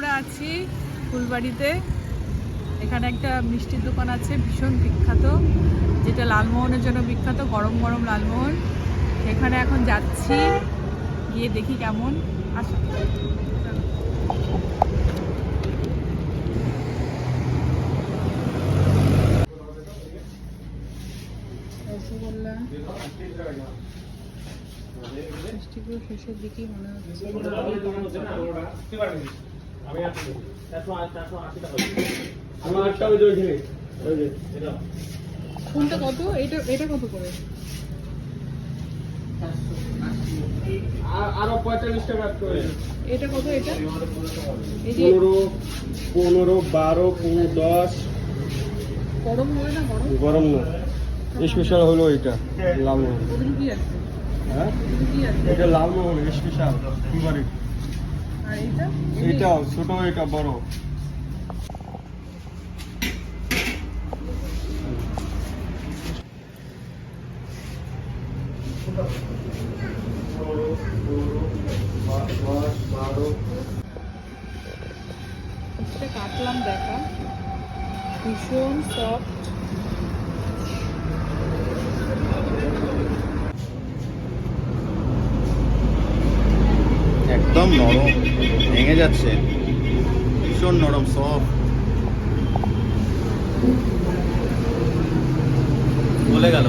আমরা আছি ফুলবাড়িতে। এখানে একটা মিষ্টির দোকান আছে, ভীষণ বিখ্যাত, যেটা লালমোহনের জন্য বিখ্যাত, গরম গরম লালমোহন। এখানে এখন যাচ্ছি, গিয়ে দেখি কেমন। আসো। মিষ্টিগুলো শেষের দিকেই মনে হচ্ছে। কোনটা কত? এটা এটা কত করে? আরও পঁয়তাল্লিশ টাকা করে। এটা কত এটা? পনেরো পনেরো বারো পনেরো দশ। গরম হবে না গরম? গরম না। স্পেশাল হলো এটা হ্যাঁ? ওদের কি আছে? এটা লালমোহন স্পেশাল। ফেভারিট আর এটা ছোট এটা বড়। কাটলাম দেখা। ভীষণ সফট নরম ভেঙে যাচ্ছে। ভীষণ নরম সব বলে গেল।